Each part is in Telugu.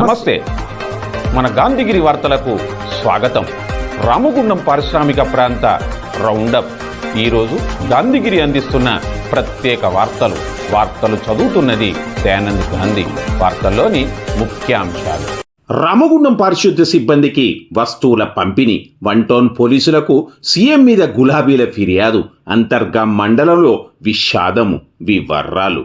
నమస్తే. మన గాంధీగిరి వార్తలకు స్వాగతం. రామగుండం పారిశ్రామిక ప్రాంత రౌండప్. ఈరోజు గాంధీగిరి అందిస్తున్న ప్రత్యేక వార్తలు. వార్తలు చదువుతున్నది దయానంద్ గాంధీ. వార్తల్లోని ముఖ్యాంశాలు. రామగుండం పారిశుద్ధ్య సిబ్బందికి వస్తువుల పంపిణీ. వన్ టౌన్ పోలీసులకు సీఎం మీద గులాబీల ఫిర్యాదు. అంతర్గా మండలంలో విషాదము వివర్రాలు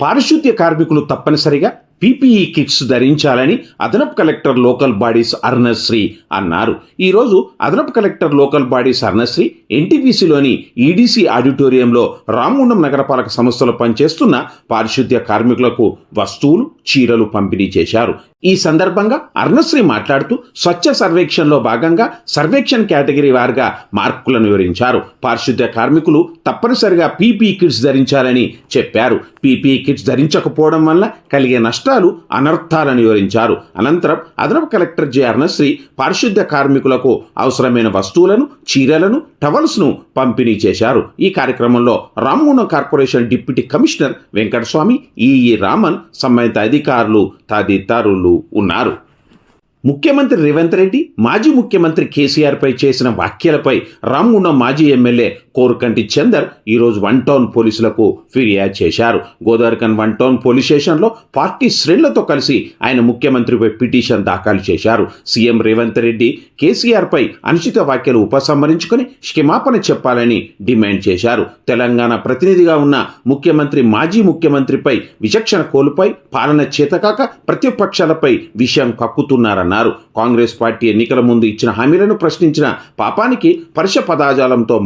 పారిశుద్ధ్య కార్మికులు తప్పనిసరిగా పీపీఈ కిట్స్ ధరించాలని అదనపు కలెక్టర్ లోకల్ బాడీస్ అర్ణశ్రీ అన్నారు. ఈరోజు అదనపు కలెక్టర్ లోకల్ బాడీస్ అర్ణశ్రీ ఎన్టీపీసీలోని ఈడీసీ ఆడిటోరియంలో రామగుండం నగరపాలక సంస్థలో పనిచేస్తున్న పారిశుద్ధ్య కార్మికులకు వస్తువులు చీరలు పంపిణీ చేశారు. ఈ సందర్భంగా అర్ణశ్రీ మాట్లాడుతూ స్వచ్ఛ సర్వేక్షణలో భాగంగా సర్వేక్షణ్ కేటగిరీ వారిగా మార్కులను వివరించారు. పారిశుద్ధ్య కార్మికులు తప్పనిసరిగా పీపీ కిట్స్ ధరించాలని చెప్పారు. పీపీ కిట్స్ ధరించకపోవడం వల్ల కలిగే నష్టాలు అనర్థాలను వివరించారు. అనంతరం అదనపు కలెక్టర్ జె అర్ణశ్రీ పారిశుద్ధ్య కార్మికులకు అవసరమైన వస్తువులను చీరలను టవల్స్ను పంపిణీ చేశారు. ఈ కార్యక్రమంలో రామ్మూన corporation deputy commissioner Venkataswamy EE Raman సంబంధిత అధికారులు తదితరులు. ఉన్నారు. ముఖ్యమంత్రి రేవంత్ రెడ్డి మాజీ ముఖ్యమంత్రి కేసీఆర్ పై చేసిన వ్యాఖ్యలపై రామ్గుండం మాజీ ఎమ్మెల్యే కోరుకంటి చందర్ ఈరోజు వన్ టౌన్ పోలీసులకు ఫిర్యాదు చేశారు. గోదావరికన్ వన్ టౌన్ పోలీస్ స్టేషన్లో పార్టీ శ్రేణులతో కలిసి ఆయన ముఖ్యమంత్రిపై పిటిషన్ దాఖలు చేశారు. సీఎం రేవంత్ రెడ్డి కేసీఆర్ పై అనుచిత వ్యాఖ్యలు ఉపసంహరించుకొని క్షమాపణ చెప్పాలని డిమాండ్ చేశారు. తెలంగాణ ప్రతినిధిగా ఉన్న ముఖ్యమంత్రి మాజీ ముఖ్యమంత్రిపై విచక్షణ కోల్పై పాలన చేతకాక ప్రతిపక్షాలపై విషయం కక్కుతున్నారన్నారు. కాంగ్రెస్ పార్టీ ఎన్నికల ముందు ఇచ్చిన హామీలను ప్రశ్నించిన పాపానికి పరుష పదాజాలంతో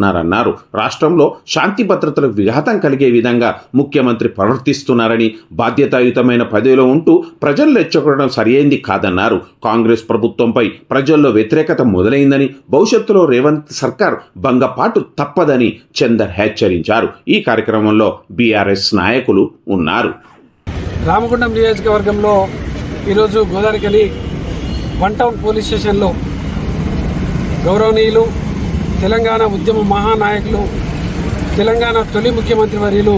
చేస్తున్నారన్నారు. రాష్ట్రంలో శాంతి భద్రతలకు విఘాతం కలిగే విధంగా ముఖ్యమంత్రి ప్రవర్తిస్తున్నారని బాధ్యతాయుతమైన పదవిలో ఉంటూ ప్రజలు రెచ్చగొట్టడం సరియైంది కాదన్నారు. కాంగ్రెస్ ప్రభుత్వంపై ప్రజల్లో వ్యతిరేకత మొదలైందని భవిష్యత్తులో రేవంత్ సర్కార్ భంగపాటు తప్పదని చందర్ హెచ్చరించారు. ఈ కార్యక్రమంలో బీఆర్ఎస్ నాయకులు ఉన్నారు. రామగుండం నియోజకవర్గంలో ఈరోజు గోదావరికని వన్ టౌన్ పోలీస్ స్టేషన్లో గౌరవనీయులు తెలంగాణ ఉద్యమ మహానాయకులు తెలంగాణ తొలి ముఖ్యమంత్రి వర్యులు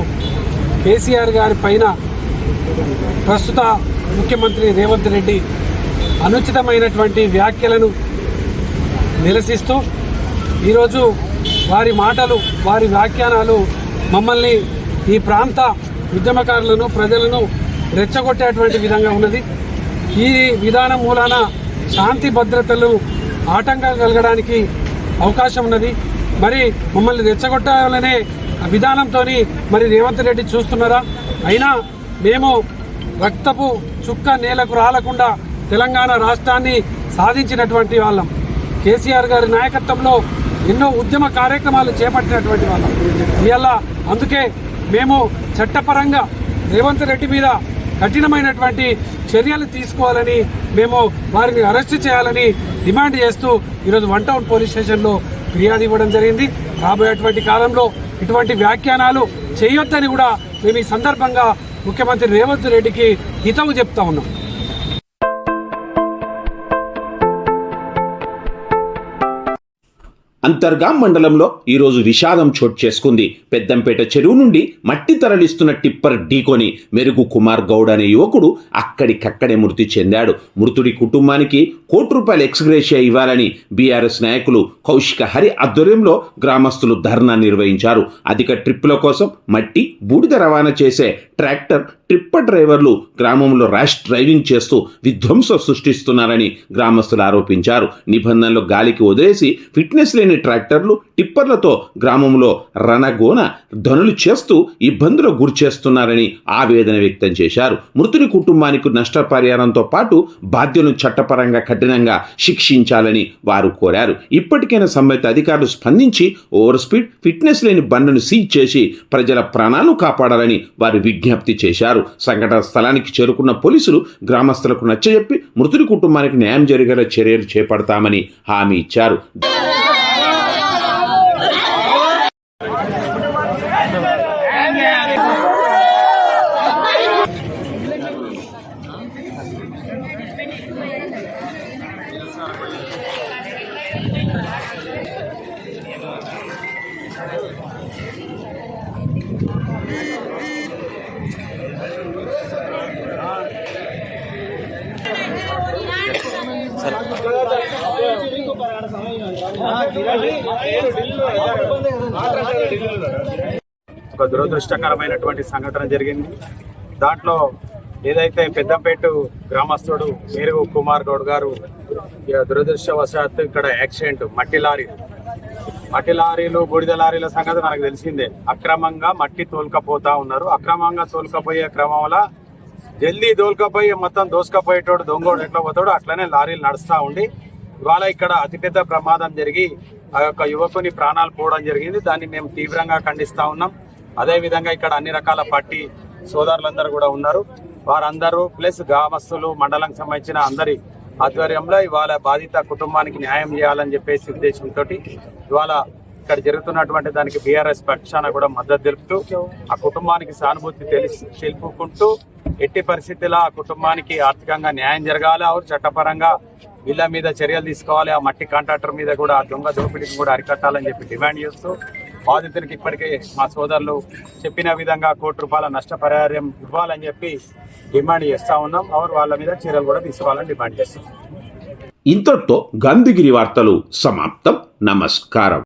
కేసీఆర్ గారి పైన ప్రస్తుత ముఖ్యమంత్రి రేవంత్ రెడ్డి అనుచితమైనటువంటి వ్యాఖ్యలను నిరసిస్తూ ఈరోజు వారి మాటలు వారి వ్యాఖ్యానాలు మమ్మల్ని ఈ ప్రాంత ఉద్యమకారులను ప్రజలను రెచ్చగొట్టేటువంటి విధంగా ఉన్నది. ఈ విధానం మూలాన శాంతి భద్రతలు ఆటంకం కలగడానికి అవకాశం ఉన్నది. మరి మమ్మల్ని రెచ్చగొట్టాలనే విధానంతో మరి రేవంత్ రెడ్డి చూస్తున్నారా? అయినా మేము రక్తపు చుక్క నేలకు రాలకుండా తెలంగాణ రాష్ట్రాన్ని సాధించినటువంటి వాళ్ళం. కేసీఆర్ గారి నాయకత్వంలో ఎన్నో ఉద్యమ కార్యక్రమాలు చేపట్టినటువంటి వాళ్ళం. ఇవాళ అందుకే మేము చట్టపరంగా రేవంత్ రెడ్డి మీద కఠినమైనటువంటి చర్యలు తీసుకోవాలని మేము వారిని అరెస్ట్ చేయాలని డిమాండ్ చేస్తూ ఈరోజు వన్ టౌన్ పోలీస్ స్టేషన్లో ఫిర్యాదు ఇవ్వడం జరిగింది. రాబోయేటువంటి కాలంలో ఇటువంటి వ్యాఖ్యానాలు చేయొద్దని కూడా మేము ఈ సందర్భంగా ముఖ్యమంత్రి రేవంత్ రెడ్డికి హితవు చెప్తా ఉన్నాం. అంతర్గాం మండలంలో ఈరోజు విషాదం చోటు చేసుకుంది. పెద్దంపేట చెరువు నుండి మట్టి తరలిస్తున్న టిప్పర్ ఢీకొని మెరుగు కుమార్ గౌడ్ అనే యువకుడు అక్కడికక్కడే మృతి చెందాడు. మృతుడి కుటుంబానికి కోటి రూపాయల ఎక్స్గ్రేషియా ఇవ్వాలని బీఆర్ఎస్ నాయకులు కౌశిక హరి ఆధ్వర్యంలో గ్రామస్తులు ధర్నా నిర్వహించారు. అధిక ట్రిప్పుల కోసం మట్టి బూడిద రవాణా చేసే ట్రాక్టర్ ట్రిప్పర్ డ్రైవర్లు గ్రామంలో ర్యాష్ డ్రైవింగ్ చేస్తూ విధ్వంసం సృష్టిస్తున్నారని గ్రామస్తులు ఆరోపించారు. నిబంధనలు గాలికి వదిలేసి ఫిట్నెస్ లేని లేని ట్రాక్టర్లు టిప్పర్లతో గ్రామంలో రణగోన ధనులు చేస్తూ ఇబ్బందులకు గురి చేస్తున్నారని ఆవేదన వ్యక్తం చేశారు. మృతుని కుటుంబానికి నష్టపరిహారంతో పాటు బాధ్యులను చట్టపరంగా కఠినంగా శిక్షించాలని వారు కోరారు. ఇప్పటికైనా సంబంధిత అధికారులు స్పందించి ఓవర్ స్పీడ్ ఫిట్నెస్ లేని బండ్లను సీజ్ చేసి ప్రజల ప్రాణాలు కాపాడాలని వారు విజ్ఞప్తి చేశారు. సంఘటన స్థలానికి చేరుకున్న పోలీసులు గ్రామస్తులకు నచ్చజెప్పి మృతుడి కుటుంబానికి న్యాయం జరిగేలా చర్యలు చేపడతామని హామీ ఇచ్చారు. ఒక దురదృష్టకరమైనటువంటి సంఘటన జరిగింది. దాంట్లో ఏదైతే పెద్దంపేట గ్రామస్తుడు మేరు కుమార్ గౌడ్ గారు దురదృష్టవశాత్తు ఇక్కడ యాక్సిడెంట్ మట్టి లారీ. మట్టి లారీలు బూడిద లారీల సంగతి మనకు తెలిసిందే. అక్రమంగా మట్టి తోలుకపోతా ఉన్నారు. అక్రమంగా తోలుకపోయే క్రమంలో జల్దీ తోలుకపోయి మొత్తం దోసుకపోయేటోడు దొంగోడు ఎట్లా పోతాడు అట్లనే లారీలు నడుస్తూ ఉండి ఇవాళ ఇక్కడ అతిపెద్ద ప్రమాదం జరిగి ఆ యొక్క యువకుని ప్రాణాలు పోవడం జరిగింది. దాన్ని మేము తీవ్రంగా ఖండిస్తూ ఉన్నాం. అదేవిధంగా ఇక్కడ అన్ని రకాల పార్టీ సోదరులందరూ కూడా ఉన్నారు. వారందరూ ప్లస్ గ్రామస్తులు మండలంకి సంబంధించిన అందరి ఆధ్వర్యంలో ఇవాళ బాధిత కుటుంబానికి న్యాయం చేయాలని చెప్పేసి ఉద్దేశంతో ఇవాళ ఇక్కడ జరుగుతున్నటువంటి దానికి బీఆర్ఎస్ పక్షాన కూడా మద్దతు తెలుపుతూ ఆ కుటుంబానికి సానుభూతి తెలిసి తెలుపుకుంటూ ఎట్టి పరిస్థితిలో ఆ కుటుంబానికి ఆర్థికంగా న్యాయం జరగాలి. ఆరు చట్టపరంగా వీళ్ళ మీద చర్యలు తీసుకోవాలి. ఆ మట్టి కాంట్రాక్టర్ మీద కూడా ఆ దొంగ దోపిడీని కూడా అరికట్టాలని చెప్పి డిమాండ్ చేస్తూ బాధితునికి ఇప్పటికే మా సోదరులు చెప్పిన విధంగా కోటి రూపాయల నష్టపరిహారం ఇవ్వాలని చెప్పి డిమాండ్ చేస్తా ఉన్నాం. ఆరు వాళ్ళ మీద చీరలు కూడా తీసుకోవాలని డిమాండ్ చేస్తున్నాం. ఇంతటితో గాంధీగిరి వార్తలు సమాప్తం. నమస్కారం.